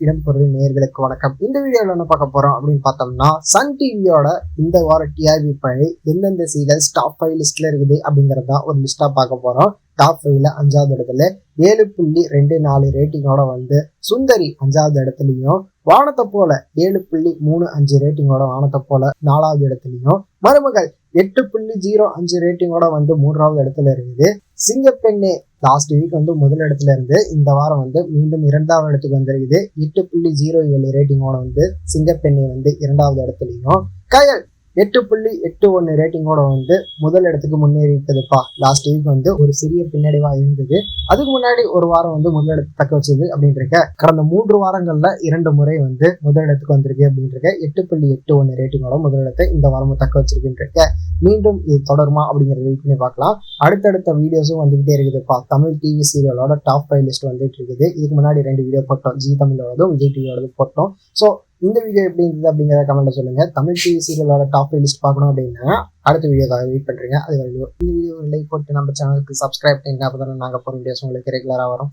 இடம்பொருள் நேர்களுக்கு வணக்கம். இந்த வீடியோவில் என்ன பார்க்க போறோம் அப்படின்னு பார்த்தோம்னா சன் டிவியோட இந்த வார டிஆர்பி பழி எந்தெந்த சீரியல்ஸ் டாப் ஃபைவ் லிஸ்ட்ல இருக்குது அப்படிங்கறத தான் ஒரு லிஸ்டா பார்க்க போறோம். டாப் ஃபைவ்ல அஞ்சாவது இடத்துல ஏழு புள்ளி ரெண்டு நாலு ரேட்டிங்கோட வந்து சுந்தரி அஞ்சாவது இடத்துலையும் வானத்தை போல ஏழு புள்ளி மூணு அஞ்சு ரேட்டிங்கோட வானத்தை போல நாலாவது இடத்துலையும் மருமகள் எட்டு புள்ளி ஜீரோ அஞ்சு ரேட்டிங்கோட வந்து மூன்றாவது இடத்துல இருக்குது. சிங்கப்பெண்ணே லாஸ்ட் வீக் வந்து முதல் இடத்துல இருந்து இந்த வாரம் வந்து மீண்டும் இரண்டாவது இடத்துக்கு வந்திருக்குது. எட்டு புள்ளி ஜீரோ ஏழு ரேட்டிங்கோட வந்து சிங்கப்பெண்ணை வந்து இரண்டாவது இடத்துலையும். கயல் எட்டு புள்ளி எட்டு ஒன்று ரேட்டிங்கோட வந்து முதல் இடத்துக்கு முன்னேறி இருக்குதுப்பா லாஸ்ட் வீக் வந்து ஒரு சிறிய பின்னடைவாக இருந்தது. அதுக்கு முன்னாடி ஒரு வாரம் வந்து முதல் இடத்தை தக்க வச்சது அப்படின்ட்டு இருக்க கடந்த மூன்று வாரங்களில் இரண்டு முறை வந்து முதல் இடத்துக்கு வந்திருக்கு அப்படின்ட்டு இருக்க எட்டு புள்ளி எட்டு ஒன்று ரேட்டிங்கோட முதல் இடத்தை இந்த வாரமும் தக்க வச்சிருக்குன்னு மீண்டும் இது தொடருமா அப்படிங்கிறத வெயிட் பண்ணி பார்க்கலாம். அடுத்தடுத்த வீடியோஸும் வந்துகிட்டே இருக்குதுப்பா. தமிழ் டிவி சீரியலோட டாப் ஃபைவ் லிஸ்ட் வந்துட்டு இருக்குது. இதுக்கு முன்னாடி ரெண்டு வீடியோ போட்டோம். ஜி தமிழோடதும் விஜய் டிவியோடதும் போட்டோம். ஸோ இந்த வீடியோ எப்படி இருந்தது அப்படிங்கிறத கமெண்ட்ல சொல்லுங்க. தமிழ் டிவி சீரியலோட டாப் லிஸ்ட் பார்க்கணும் அப்படின்னா அடுத்த வீடியோக்காக வெயிட் பண்றீங்க. அது வரைக்கும் இந்த வீடியோ லைக் போட்டு நம்ம சேனலுக்கு சப்ஸ்கிரைப் பண்ணிங்க அப்போ தானே நாங்கள் போகிற வீடியோஸ் உங்களுக்கு ரெகுலராக வரும்.